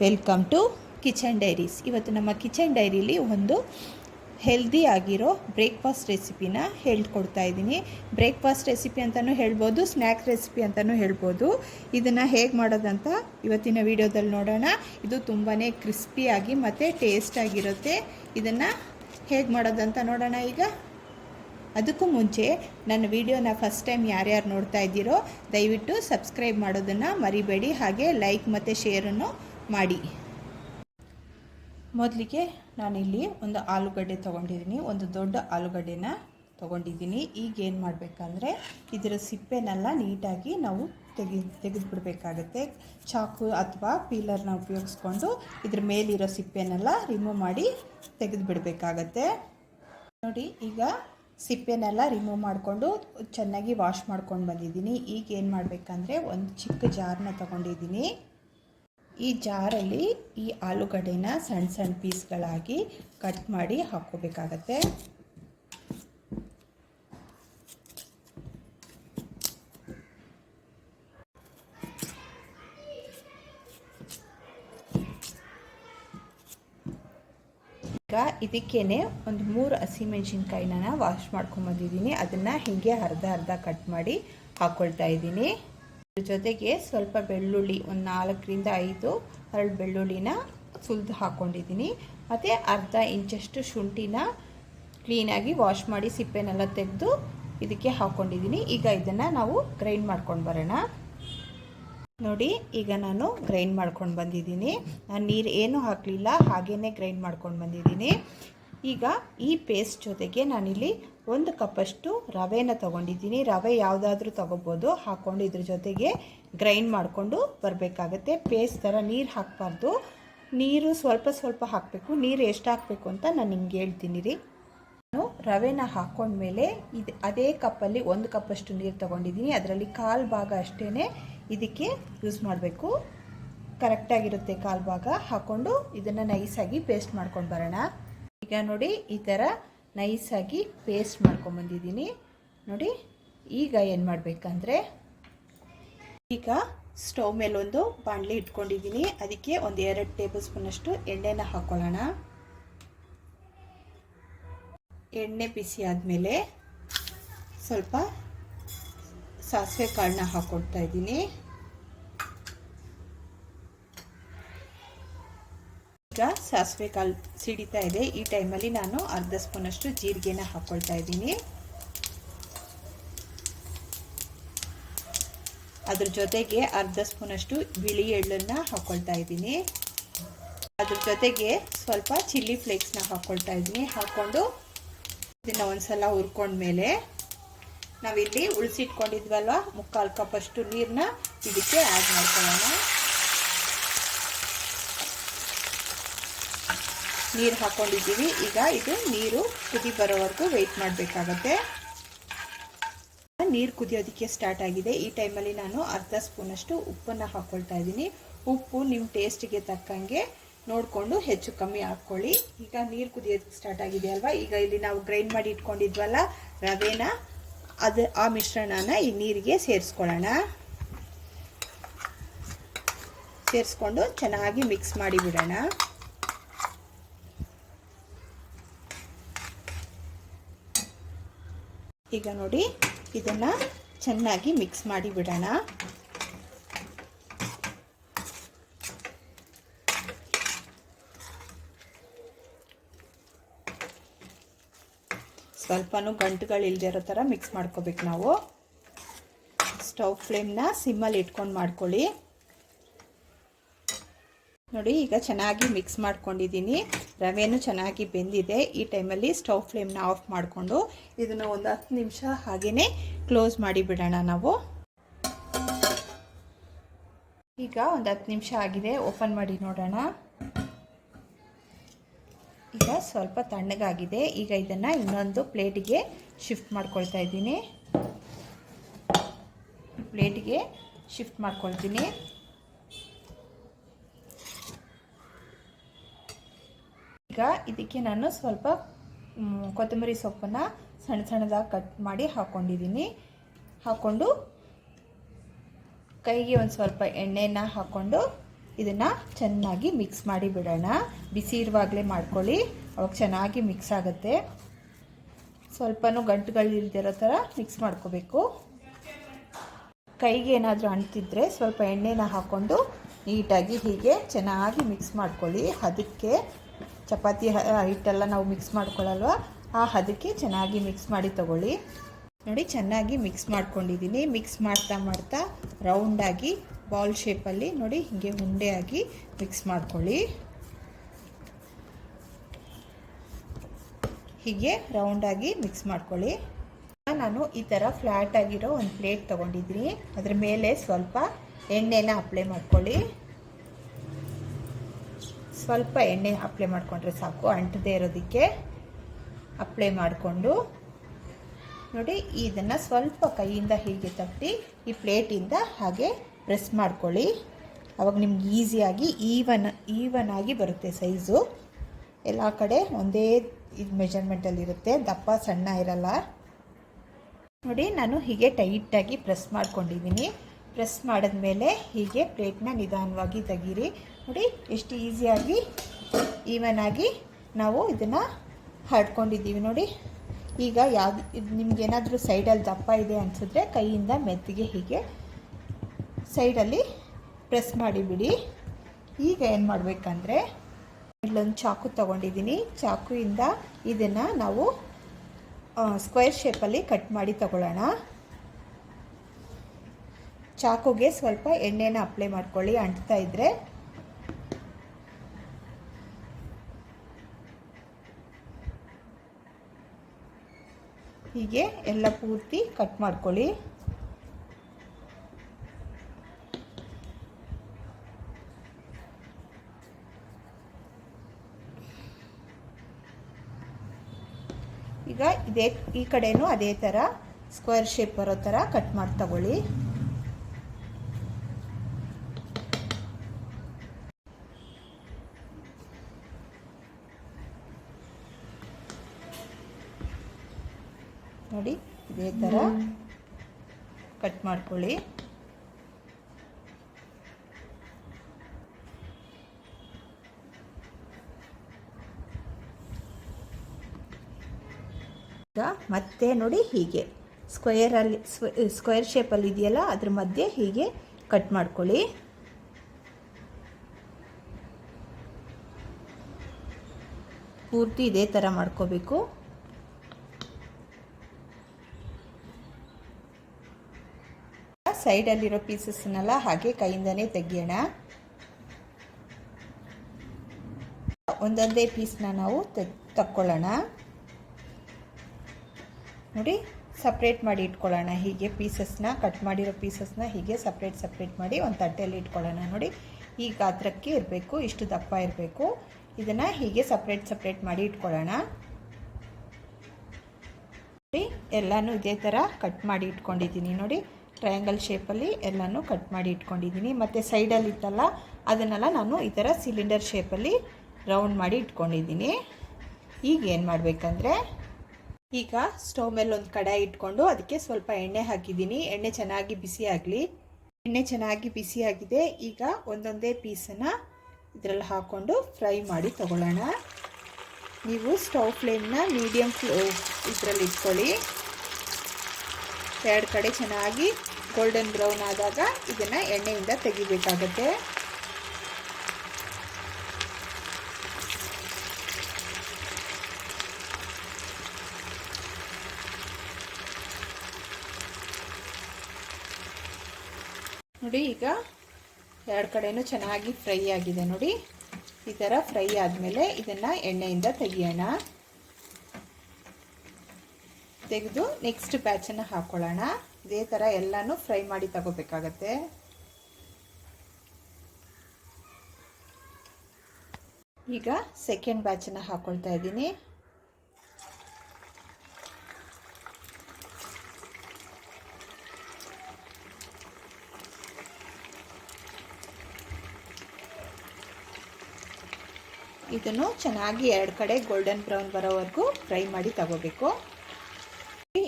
Welcome to kitchen diaries. ಇವತ್ತು ನಮ್ಮ kitchen ಡೈರಿಲಿ ಒಂದು ಹೆಲ್ದಿ ಆಗಿರೋ ಬ್ರೇಕ್ಫಾಸ್ಟ್ ರೆಸಿಪಿನ ಹೇಳ್ಕೊಡ್ತಾ ಇದ್ದೀನಿ. ಬ್ರೇಕ್ಫಾಸ್ಟ್ ರೆಸಿಪಿ ಅಂತಲೂ ಹೇಳ್ಬೋದು, ಸ್ನ್ಯಾಕ್ ರೆಸಿಪಿ ಅಂತಲೂ ಹೇಳ್ಬೋದು. ಇದನ್ನು ಹೇಗೆ ಮಾಡೋದಂತ ಇವತ್ತಿನ ವಿಡಿಯೋದಲ್ಲಿ ನೋಡೋಣ. ಇದು ತುಂಬಾ ಕ್ರಿಸ್ಪಿಯಾಗಿ ಮತ್ತು ಟೇಸ್ಟಾಗಿರುತ್ತೆ ಇದನ್ನು ಹೇಗೆ ಮಾಡೋದಂತ ನೋಡೋಣ ಈಗ. ಅದಕ್ಕೂ ಮುಂಚೆ ನನ್ನ ವಿಡಿಯೋನ ಫಸ್ಟ್ ಟೈಮ್ ಯಾರ್ಯಾರು ನೋಡ್ತಾ ಇದ್ದೀರೋ ದಯವಿಟ್ಟು ಸಬ್ಸ್ಕ್ರೈಬ್ ಮಾಡೋದನ್ನು ಮರಿಬೇಡಿ. ಹಾಗೆ ಲೈಕ್ ಮತ್ತು ಶೇರನ್ನು ಮಾಡಿ. ಮೊದಲಿಗೆ ನಾನಿಲ್ಲಿ ಒಂದು ಆಲೂಗಡ್ಡೆ ತೊಗೊಂಡಿದ್ದೀನಿ. ಒಂದು ದೊಡ್ಡ ಆಲೂಗಡ್ಡೆನ ತೊಗೊಂಡಿದ್ದೀನಿ. ಈಗ ಏನು ಮಾಡಬೇಕಂದ್ರೆ, ಇದರ ಸಿಪ್ಪೆನೆಲ್ಲ ನೀಟಾಗಿ ನಾವು ತೆಗೆ ತೆಗೆದುಬಿಡ್ಬೇಕಾಗತ್ತೆ. ಚಾಕು ಅಥವಾ ಪೀಲರ್ನ ಉಪಯೋಗಿಸ್ಕೊಂಡು ಇದ್ರ ಮೇಲಿರೋ ಸಿಪ್ಪೆನೆಲ್ಲ ರಿಮೂವ್ ಮಾಡಿ ತೆಗೆದುಬಿಡ್ಬೇಕಾಗತ್ತೆ. ನೋಡಿ, ಈಗ ಸಿಪ್ಪೆನೆಲ್ಲ ರಿಮೂವ್ ಮಾಡಿಕೊಂಡು ಚೆನ್ನಾಗಿ ವಾಶ್ ಮಾಡ್ಕೊಂಡು ಬಂದಿದ್ದೀನಿ. ಈಗ ಏನು ಮಾಡಬೇಕಂದ್ರೆ, ಒಂದು ಚಿಕ್ಕ ಜಾರ್ನ ತೊಗೊಂಡಿದ್ದೀನಿ. ಈ ಜಾರಲ್ಲಿ ಈ ಆಲೂಗಡ್ಡೆನ ಸಣ್ಣ ಸಣ್ಣ ಪೀಸ್ಗಳಾಗಿ ಕಟ್ ಮಾಡಿ ಹಾಕ್ಕೋಬೇಕಾಗತ್ತೆ. ಈಗ ಇದಕ್ಕೇನೆ ಒಂದು ಮೂರು ಹಸಿಮೆಣಸಿನ್ಕಾಯಿನ ವಾಶ್ ಮಾಡ್ಕೊಂಬಂದಿದ್ದೀನಿ. ಅದನ್ನು ಹೀಗೆ ಅರ್ಧ ಅರ್ಧ ಕಟ್ ಮಾಡಿ ಹಾಕ್ಕೊಳ್ತಾ ಇದ್ದೀನಿ. ಜೊತೆಗೆ ಸ್ವಲ್ಪ ಬೆಳ್ಳುಳ್ಳಿ ಒಂದು ನಾಲ್ಕರಿಂದ ಐದು ಹರಳು ಬೆಳ್ಳುಳ್ಳಿನ ಸುಲಿದು ಹಾಕ್ಕೊಂಡಿದ್ದೀನಿ ಮತ್ತು ಅರ್ಧ ಇಂಚಷ್ಟು ಶುಂಠಿನ ಕ್ಲೀನಾಗಿ ವಾಶ್ ಮಾಡಿ ಸಿಪ್ಪೆನೆಲ್ಲ ತೆಗೆದು ಇದಕ್ಕೆ ಹಾಕ್ಕೊಂಡಿದ್ದೀನಿ ಈಗ ಇದನ್ನು ನಾವು ಗ್ರೈಂಡ್ ಮಾಡ್ಕೊಂಡು ಬರೋಣ. ನೋಡಿ, ಈಗ ನಾನು ಗ್ರೈಂಡ್ ಮಾಡ್ಕೊಂಡು ಬಂದಿದ್ದೀನಿ. ನಾನು ನೀರು ಏನೂ ಹಾಕಲಿಲ್ಲ ಹಾಗೇ ಗ್ರೈಂಡ್ ಮಾಡ್ಕೊಂಡು ಬಂದಿದ್ದೀನಿ. ಈಗ ಈ ಪೇಸ್ಟ್ ಜೊತೆಗೆ ನಾನಿಲ್ಲಿ ಒಂದು ಕಪ್ಪಷ್ಟು ರವೆನ ತೊಗೊಂಡಿದ್ದೀನಿ. ರವೆ ಯಾವುದಾದ್ರೂ ತೊಗೋಬೋದು. ಹಾಕ್ಕೊಂಡು ಇದ್ರ ಜೊತೆಗೆ ಗ್ರೈಂಡ್ ಮಾಡಿಕೊಂಡು ಬರಬೇಕಾಗತ್ತೆ. ಪೇಸ್ಟ್ ಥರ ನೀರು ಹಾಕಬಾರ್ದು. ನೀರು ಸ್ವಲ್ಪ ಸ್ವಲ್ಪ ಹಾಕಬೇಕು. ನೀರು ಎಷ್ಟು ಹಾಕಬೇಕು ಅಂತ ನಾನು ನಿಮ್ಗೆ ಹೇಳ್ತೀನಿ ರೀ. ನಾನು ರವೆನ ಹಾಕ್ಕೊಂಡ್ಮೇಲೆ ಇದು ಅದೇ ಕಪ್ಪಲ್ಲಿ ಒಂದು ಕಪ್ಪಷ್ಟು ನೀರು ತೊಗೊಂಡಿದ್ದೀನಿ. ಅದರಲ್ಲಿ ಕಾಲು ಭಾಗ ಅಷ್ಟೇ ಇದಕ್ಕೆ ಯೂಸ್ ಮಾಡಬೇಕು. ಕರೆಕ್ಟಾಗಿರುತ್ತೆ ಕಾಲು ಭಾಗ. ಹಾಕ್ಕೊಂಡು ಇದನ್ನು ನೈಸಾಗಿ ಪೇಸ್ಟ್ ಮಾಡ್ಕೊಂಡು ಬರೋಣ. ಈಗ ನೋಡಿ ಈ ಥರ ನೈಸಾಗಿ ಪೇಸ್ಟ್ ಮಾಡ್ಕೊಂಬಂದಿದ್ದೀನಿ ನೋಡಿ, ಈಗ ಏನು ಮಾಡಬೇಕಂದ್ರೆ ಈಗ ಸ್ಟವ್ ಒಂದು ಬಾಣಲೆ ಇಟ್ಕೊಂಡಿದ್ದೀನಿ. ಅದಕ್ಕೆ ಒಂದು ಎರಡು ಟೇಬಲ್ ಸ್ಪೂನಷ್ಟು ಎಣ್ಣೆನ ಹಾಕ್ಕೊಳ್ಳೋಣ ಎಣ್ಣೆ ಬಿಸಿ ಆದಮೇಲೆ ಸ್ವಲ್ಪ ಸಾಸಿವೆ ಕಾಳನ್ನ ಹಾಕ್ಕೊಡ್ತಾ ಇದ್ದೀನಿ. ಈಗ ಸಾಸಿವೆ ಕಾಲು ಸಿಡಿತಾ ಇದೆ. ಈ ಟೈಮಲ್ಲಿ ನಾನು ಅರ್ಧ ಸ್ಪೂನಷ್ಟು ಜೀರಿಗೆನ ಹಾಕ್ಕೊಳ್ತಾ ಇದ್ದೀನಿ. ಅದ್ರ ಜೊತೆಗೆ ಅರ್ಧ ಸ್ಪೂನಷ್ಟು ಬಿಳಿ ಎಳ್ಳನ್ನು ಹಾಕ್ಕೊಳ್ತಾ ಇದ್ದೀನಿ. ಅದ್ರ ಜೊತೆಗೆ ಸ್ವಲ್ಪ ಚಿಲ್ಲಿ ಫ್ಲೇಕ್ಸ್ನ ಹಾಕ್ಕೊಳ್ತಾ ಇದ್ದೀನಿ. ಹಾಕ್ಕೊಂಡು ಇದನ್ನು ಒಂದ್ಸಲ ಹುರ್ಕೊಂಡ್ಮೇಲೆ ನಾವಿಲ್ಲಿ ಉಳಿಸಿಟ್ಕೊಂಡಿದ್ವಲ್ವ, ಮುಕ್ಕಾಲು ಕಪ್ಪಷ್ಟು ನೀರನ್ನ ಇದಕ್ಕೆ ಆ್ಯಡ್ ಮಾಡ್ಕೊಳ್ಳೋಣ. ನೀರು ಹಾಕ್ಕೊಂಡಿದ್ದೀವಿ ಈಗ ಇದು ನೀರು ಕುದಿ ಬರೋವರೆಗೂ ವೆಯ್ಟ್ ಮಾಡಬೇಕಾಗತ್ತೆ. ನೀರು ಕುದಿಯೋದಕ್ಕೆ ಸ್ಟಾರ್ಟ್ ಆಗಿದೆ. ಈ ಟೈಮಲ್ಲಿ ನಾನು ಅರ್ಧ ಸ್ಪೂನಷ್ಟು ಉಪ್ಪನ್ನು ಹಾಕ್ಕೊಳ್ತಾ ಇದ್ದೀನಿ. ಉಪ್ಪು ನಿಮ್ಮ ಟೇಸ್ಟಿಗೆ ತಕ್ಕಂಗೆ ನೋಡಿಕೊಂಡು ಹೆಚ್ಚು ಕಮ್ಮಿ ಹಾಕ್ಕೊಳ್ಳಿ. ಈಗ ನೀರು ಕುದಿಯೋದಕ್ಕೆ ಸ್ಟಾರ್ಟ್ ಆಗಿದೆ ಅಲ್ವಾ? ಈಗ ಇಲ್ಲಿ ನಾವು ಗ್ರೈಂಡ್ ಮಾಡಿ ಇಟ್ಕೊಂಡಿದ್ವಲ್ಲ ರವೆನ, ಅದು, ಆ ಮಿಶ್ರಣನ ಈ ನೀರಿಗೆ ಸೇರಿಸ್ಕೊಳ್ಳೋಣ. ಸೇರಿಸ್ಕೊಂಡು ಚೆನ್ನಾಗಿ ಮಿಕ್ಸ್ ಮಾಡಿ ಈಗ ನೋಡಿ ಇದನ್ನು ಚೆನ್ನಾಗಿ ಮಿಕ್ಸ್ ಮಾಡಿ ಬಿಡೋಣ. ಸ್ವಲ್ಪನೂ ಗಂಟುಗಳು ಇರೋ ಥರ ಮಿಕ್ಸ್ ಮಾಡ್ಕೋಬೇಕು ನಾವು. ಸ್ಟವ್ ಫ್ಲೇಮ್ನ ಸಿಮ್ಮಲ್ಲಿ ಇಟ್ಕೊಂಡು ಮಾಡ್ಕೊಳ್ಳಿ. ನೋಡಿ, ಈಗ ಚೆನ್ನಾಗಿ ಮಿಕ್ಸ್ ಮಾಡ್ಕೊಂಡಿದ್ದೀನಿ. ರವೆನೂ ಚೆನ್ನಾಗಿ ಬೆಂದಿದೆ. ಈ ಟೈಮಲ್ಲಿ ಸ್ಟವ್ ಫ್ಲೇಮ್ನ ಆಫ್ ಮಾಡಿಕೊಂಡು ಇದನ್ನು ಒಂದು ಹತ್ತು ನಿಮಿಷ ಹಾಗೆಯೇ ಕ್ಲೋಸ್ ಮಾಡಿ ಬಿಡೋಣ ನಾವು. ಈಗ ಒಂದು ಹತ್ತು ನಿಮಿಷ ಆಗಿದೆ. ಓಪನ್ ಮಾಡಿ ನೋಡೋಣ. ಈಗ ಸ್ವಲ್ಪ ತಣ್ಣಗಾಗಿದೆ. ಈಗ ಇದನ್ನು ಇನ್ನೊಂದು ಪ್ಲೇಟಿಗೆ ಶಿಫ್ಟ್ ಮಾಡ್ಕೊಳ್ತಾ ಇದ್ದೀನಿ. ಪ್ಲೇಟಿಗೆ ಶಿಫ್ಟ್ ಮಾಡ್ಕೊಳ್ತೀನಿ. ಈಗ ಇದಕ್ಕೆ ನಾನು ಸ್ವಲ್ಪ ಕೊತ್ತಂಬರಿ ಸೊಪ್ಪನ್ನು ಸಣ್ಣ ಸಣ್ಣದಾಗಿ ಕಟ್ ಮಾಡಿ ಹಾಕ್ಕೊಂಡಿದ್ದೀನಿ ಹಾಕ್ಕೊಂಡು ಕೈಗೆ ಒಂದು ಸ್ವಲ್ಪ ಎಣ್ಣೆನ ಹಾಕ್ಕೊಂಡು ಇದನ್ನು ಚೆನ್ನಾಗಿ ಮಿಕ್ಸ್ ಮಾಡಿ ಬಿಡೋಣ. ಬಿಸಿ ಇರುವಾಗಲೇ ಮಾಡ್ಕೊಳ್ಳಿ. ಅವಾಗ ಚೆನ್ನಾಗಿ ಮಿಕ್ಸ್ ಆಗುತ್ತೆ. ಸ್ವಲ್ಪನೂ ಗಂಟುಗಳು ಇಲ್ದಿರೋ ಥರ ಮಿಕ್ಸ್ ಮಾಡ್ಕೋಬೇಕು. ಕೈಗೆ ಏನಾದರೂ ಅಂಟಿದ್ರೆ ಸ್ವಲ್ಪ ಎಣ್ಣೆನ ಹಾಕ್ಕೊಂಡು ನೀಟಾಗಿ ಹೀಗೆ ಚೆನ್ನಾಗಿ ಮಿಕ್ಸ್ ಮಾಡ್ಕೊಳ್ಳಿ. ಅದಕ್ಕೆ ಚಪಾತಿ ಹಿಟ್ಟೆಲ್ಲ ನಾವು ಮಿಕ್ಸ್ ಮಾಡ್ಕೊಳ್ಳಲ್ವ ಆ ಹದಕ್ಕೆ ಚೆನ್ನಾಗಿ ಮಿಕ್ಸ್ ಮಾಡಿ ತಗೊಳ್ಳಿ. ನೋಡಿ, ಚೆನ್ನಾಗಿ ಮಿಕ್ಸ್ ಮಾಡ್ಕೊಂಡಿದ್ದೀನಿ. ಮಿಕ್ಸ್ ಮಾಡ್ತಾ ಮಾಡ್ತಾ ರೌಂಡಾಗಿ ಬಾಲ್ ಶೇಪಲ್ಲಿ ನೋಡಿ, ಹೀಗೆ ಉಂಡೆಯಾಗಿ ಮಿಕ್ಸ್ ಮಾಡ್ಕೊಳ್ಳಿ. ಹೀಗೆ ರೌಂಡಾಗಿ ಮಿಕ್ಸ್ ಮಾಡ್ಕೊಳ್ಳಿ. ನಾನು ಈ ಥರ ಫ್ಲ್ಯಾಟ್ ಆಗಿರೋ ಒಂದು ಪ್ಲೇಟ್ ತೊಗೊಂಡಿದ್ದೀನಿ. ಅದ್ರ ಮೇಲೆ ಸ್ವಲ್ಪ ಎಣ್ಣೆನ ಅಪ್ಲೈ ಮಾಡ್ಕೊಳ್ಳಿ. ಸ್ವಲ್ಪ ಎಣ್ಣೆ ಅಪ್ಲೈ ಮಾಡಿಕೊಂಡ್ರೆ ಸಾಕು. ಅಂಟದೇ ಇರೋದಕ್ಕೆ ಅಪ್ಲೈ ಮಾಡಿಕೊಂಡು ನೋಡಿ, ಇದನ್ನು ಸ್ವಲ್ಪ ಕೈಯಿಂದ ಹೀಗೆ ತಟ್ಟಿ ಈ ಪ್ಲೇಟಿಂದ ಹಾಗೆ ಪ್ರೆಸ್ ಮಾಡ್ಕೊಳ್ಳಿ. ಅವಾಗ ನಿಮ್ಗೆ ಈಸಿಯಾಗಿ ಈವನ್ ಈವನ್ ಆಗಿ ಬರುತ್ತೆ ಸೈಜು ಎಲ್ಲ ಕಡೆ ಒಂದೇ ಇದು ಮೆಜರ್ಮೆಂಟಲ್ಲಿರುತ್ತೆ ದಪ್ಪ ಸಣ್ಣ ಇರಲ್ಲ. ನೋಡಿ, ನಾನು ಹೀಗೆ ಟೈಟಾಗಿ ಪ್ರೆಸ್ ಮಾಡ್ಕೊಂಡಿದ್ದೀನಿ ಪ್ರೆಸ್ ಮಾಡಿದ್ಮೇಲೆ ಹೀಗೆ ಪ್ಲೇಟ್ನ ನಿಧಾನವಾಗಿ ತೆಗೀರಿ. ನೋಡಿ, ಎಷ್ಟು ಈಸಿಯಾಗಿ ಈವನ್ ಆಗಿ ನಾವು ಇದನ್ನು ಹರಡ್ಕೊಂಡಿದ್ದೀವಿ ನೋಡಿ. ಈಗ ಯಾವ್ದು, ಇದು ನಿಮ್ಗೇನಾದರೂ ಸೈಡಲ್ಲಿ ದಪ್ಪ ಇದೆ ಅನಿಸಿದ್ರೆ ಕೈಯಿಂದ ಮೆತ್ತಿಗೆ ಹೀಗೆ ಸೈಡಲ್ಲಿ ಪ್ರೆಸ್ ಮಾಡಿಬಿಡಿ ಈಗ ಏನು ಮಾಡಬೇಕಂದ್ರೆ, ಇಲ್ಲೊಂದು ಚಾಕು ತೊಗೊಂಡಿದ್ದೀನಿ. ಚಾಕುಯಿಂದ ಇದನ್ನು ನಾವು ಸ್ಕ್ವೇರ್ ಶೇಪಲ್ಲಿ ಕಟ್ ಮಾಡಿ ತಗೊಳ್ಳೋಣ. ಚಾಕುಗೆ ಸ್ವಲ್ಪ ಎಣ್ಣೆನ ಅಪ್ಲೈ ಮಾಡ್ಕೊಳ್ಳಿ, ಅಂಟ್ತಾ ಇದ್ದರೆ ಹೀಗೆ ಎಲ್ಲ ಪೂರ್ತಿ ಕಟ್ ಮಾಡ್ಕೊಳ್ಳಿ. ಈಗ ಇದೇ ಈ ಕಡೆಯೂ ಅದೇ ಥರ ಸ್ಕ್ವೇರ್ ಶೇಪ್ ಬರೋ ಥರ ಕಟ್ ಮಾಡಿ ತಗೊಳ್ಳಿ ನೋಡಿ ಇದೇ ಥರ ಕಟ್ ಮಾಡ್ಕೊಳ್ಳಿ. ಮತ್ತೆ ನೋಡಿ ಹೀಗೆ. ಸ್ಕ್ವೇರಲ್ಲಿ ಸ್ಕ್ವೇರ್ ಶೇಪಲ್ಲಿ ಇದೆಯಲ್ಲ, ಅದ್ರ ಮಧ್ಯೆ ಹೀಗೆ ಕಟ್ ಮಾಡ್ಕೊಳ್ಳಿ. ಪೂರ್ತಿ ಇದೇ ಥರ ಮಾಡ್ಕೋಬೇಕು. ಸೈಡಲ್ಲಿರೋ ಪೀಸಸ್ನೆಲ್ಲ ಹಾಗೆ ಕೈಯಿಂದನೇ ತೆಗಿಯೋಣ. ಒಂದೊಂದೇ ಪೀಸ್ನ ನಾವು ತಕ್ಕೊಳ್ಳೋಣ. ನೋಡಿ, ಸಪ್ರೇಟ್ ಮಾಡಿ ಇಟ್ಕೊಳ್ಳೋಣ. ಹೀಗೆ ಪೀಸಸ್ನ ಕಟ್ ಮಾಡಿರೋ ಪೀಸಸ್ನ ಹೀಗೆ ಸಪ್ರೇಟ್ ಸಪ್ರೇಟ್ ಮಾಡಿ ಒಂದು ತಟ್ಟೆಯಲ್ಲಿ ಇಟ್ಕೊಳ್ಳೋಣ. ನೋಡಿ, ಈ ಗಾತ್ರಕ್ಕೆ ಇರಬೇಕು, ಇಷ್ಟು ದಪ್ಪ ಇರಬೇಕು. ಇದನ್ನು ಹೀಗೆ ಸಪ್ರೇಟ್ ಸಪ್ರೇಟ್ ಮಾಡಿ ಇಟ್ಕೊಳ್ಳೋಣ. ನೋಡಿ, ಎಲ್ಲನೂ ಇದೇ ಥರ ಕಟ್ ಮಾಡಿ ಇಟ್ಕೊಂಡಿದ್ದೀನಿ. ನೋಡಿ ಟ್ರಯಾಂಗಲ್ ಶೇಪಲ್ಲಿ ಎಲ್ಲನೂ ಕಟ್ ಮಾಡಿ ಇಟ್ಕೊಂಡಿದ್ದೀನಿ. ಮತ್ತು ಸೈಡಲ್ಲಿ ಇತ್ತಲ್ಲ, ಅದನ್ನೆಲ್ಲ ನಾನು ಈ ಥರ ಸಿಲಿಂಡರ್ ಶೇಪಲ್ಲಿ ರೌಂಡ್ ಮಾಡಿ ಇಟ್ಕೊಂಡಿದ್ದೀನಿ. ಈಗ ಏನು ಮಾಡಬೇಕಂದ್ರೆ, ಈಗ ಸ್ಟವ್ ಮೇಲೆ ಒಂದು ಕಡಾಯಿ ಇಟ್ಕೊಂಡು ಅದಕ್ಕೆ ಸ್ವಲ್ಪ ಎಣ್ಣೆ ಹಾಕಿದ್ದೀನಿ. ಎಣ್ಣೆ ಚೆನ್ನಾಗಿ ಬಿಸಿ ಆಗಲಿ. ಎಣ್ಣೆ ಚೆನ್ನಾಗಿ ಬಿಸಿ ಆಗಿದೆ. ಈಗ ಒಂದೊಂದೇ ಪೀಸನ್ನು ಇದರಲ್ಲಿ ಹಾಕ್ಕೊಂಡು ಫ್ರೈ ಮಾಡಿ ತಗೊಳ್ಳೋಣ. ನೀವು ಸ್ಟವ್ ಫ್ಲೇಮ್ನ ಮೀಡಿಯಮ್ ಫ್ಲೋ, ಇದರಲ್ಲಿ ಇಟ್ಕೊಳ್ಳಿ. ಎರಡು ಕಡೆ ಚೆನ್ನಾಗಿ ಗೋಲ್ಡನ್ ಬ್ರೌನ್ ಆದಾಗ ಇದನ್ನು ಎಣ್ಣೆಯಿಂದ ತೆಗಿಬೇಕಾಗತ್ತೆ. ನೋಡಿ, ಈಗ ಎರಡು ಕಡೆಯೂ ಚೆನ್ನಾಗಿ ಫ್ರೈ ಆಗಿದೆ ನೋಡಿ. ಈ ಥರ ಫ್ರೈ ಆದಮೇಲೆ ಇದನ್ನು ಎಣ್ಣೆಯಿಂದ ತೆಗಿಯೋಣ. ತೆಗೆದು ನೆಕ್ಸ್ಟ್ ಬ್ಯಾಚನ್ನು ಹಾಕ್ಕೊಳ್ಳೋಣ ಇದೇ ಥರ ಎಲ್ಲನೂ ಫ್ರೈ ಮಾಡಿ ತಗೋಬೇಕಾಗತ್ತೆ. ಈಗ ಸೆಕೆಂಡ್ ಬ್ಯಾಚನ್ನು ಹಾಕ್ಕೊಳ್ತಾ ಇದ್ದೀನಿ. ಇದನ್ನು ಚೆನ್ನಾಗಿ ಎರಡು ಕಡೆ ಗೋಲ್ಡನ್ ಬ್ರೌನ್ ಬರೋವರೆಗೂ ಫ್ರೈ ಮಾಡಿ ತಗೋಬೇಕು.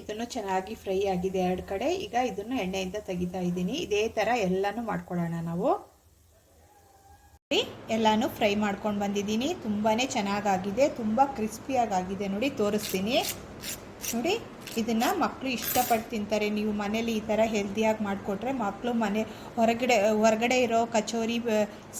ಇದನ್ನು ಚೆನ್ನಾಗಿ ಫ್ರೈ ಆಗಿದೆ ಎರಡು ಕಡೆ. ಈಗ ಇದನ್ನು ಎಣ್ಣೆಯಿಂದ ತೆಗಿತಾ ಇದ್ದೀನಿ. ಇದೇ ಥರ ಎಲ್ಲನೂ ಮಾಡ್ಕೊಳ್ಳೋಣ ನಾವು. ಎಲ್ಲಾನು ಫ್ರೈ ಮಾಡ್ಕೊಂಡು ಬಂದಿದ್ದೀನಿ. ತುಂಬಾ ಚೆನ್ನಾಗಾಗಿದೆ. ತುಂಬ ಕ್ರಿಸ್ಪಿಯಾಗಿದೆ ನೋಡಿ, ತೋರಿಸ್ತೀನಿ. ನೋಡಿ, ಇದನ್ನು ಮಕ್ಕಳು ಇಷ್ಟಪಟ್ಟು ತಿಂತಾರೆ. ನೀವು ಮನೇಲಿ ಈ ಥರ ಹೆಲ್ದಿಯಾಗಿ ಮಾಡಿಕೊಟ್ರೆ ಮಕ್ಕಳು ಮನೆ ಹೊರಗಡೆ ಹೊರಗಡೆ ಇರೋ ಕಚೋರಿ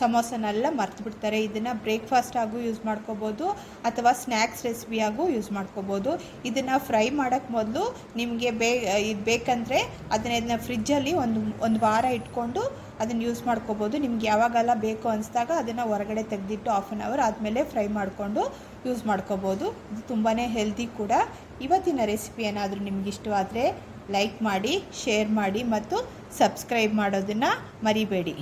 ಸಮೋಸನೆಲ್ಲ ಮರ್ತು ಬಿಡ್ತಾರೆ ಇದನ್ನು ಬ್ರೇಕ್ಫಾಸ್ಟ್ ಆಗೂ ಯೂಸ್ ಮಾಡ್ಕೋಬೋದು, ಅಥವಾ ಸ್ನ್ಯಾಕ್ಸ್ ರೆಸಿಪಿಯಾಗೂ ಯೂಸ್ ಮಾಡ್ಕೋಬೋದು. ಇದನ್ನು ಫ್ರೈ ಮಾಡೋಕ್ಕೆ ಮೊದಲು ನಿಮಗೆ ಬೇ, ಇದು ಬೇಕಂದರೆ ಅದನ್ನ ಫ್ರಿಜ್ಜಲ್ಲಿ ಒಂದು ಒಂದು ವಾರ ಇಟ್ಕೊಂಡು ಅದನ್ನು ಯೂಸ್ ಮಾಡ್ಕೋಬೋದು. ನಿಮ್ಗೆ ಯಾವಾಗೆಲ್ಲ ಬೇಕು ಅನಿಸ್ದಾಗ ಅದನ್ನು ಹೊರಗಡೆ ತೆಗೆದಿಟ್ಟು ಹಾಫ್ ಆನ್ ಅವರ್ ಆದಮೇಲೆ ಫ್ರೈ ಮಾಡಿಕೊಂಡು ಯೂಸ್ ಮಾಡ್ಕೋಬೋದು. ಇದು ತುಂಬಾ ಹೆಲ್ದಿ ಕೂಡ. ಇವತ್ತಿನ ರೆಸಿಪಿ ಏನಾದರೂ ನಿಮ್ಗೆ ಇಷ್ಟವಾದರೆ ಲೈಕ್ ಮಾಡಿ ಶೇರ್ ಮಾಡಿ ಮತ್ತು ಸಬ್ಸ್ಕ್ರೈಬ್ ಮಾಡೋದನ್ನು ಮರಿಬೇಡಿ.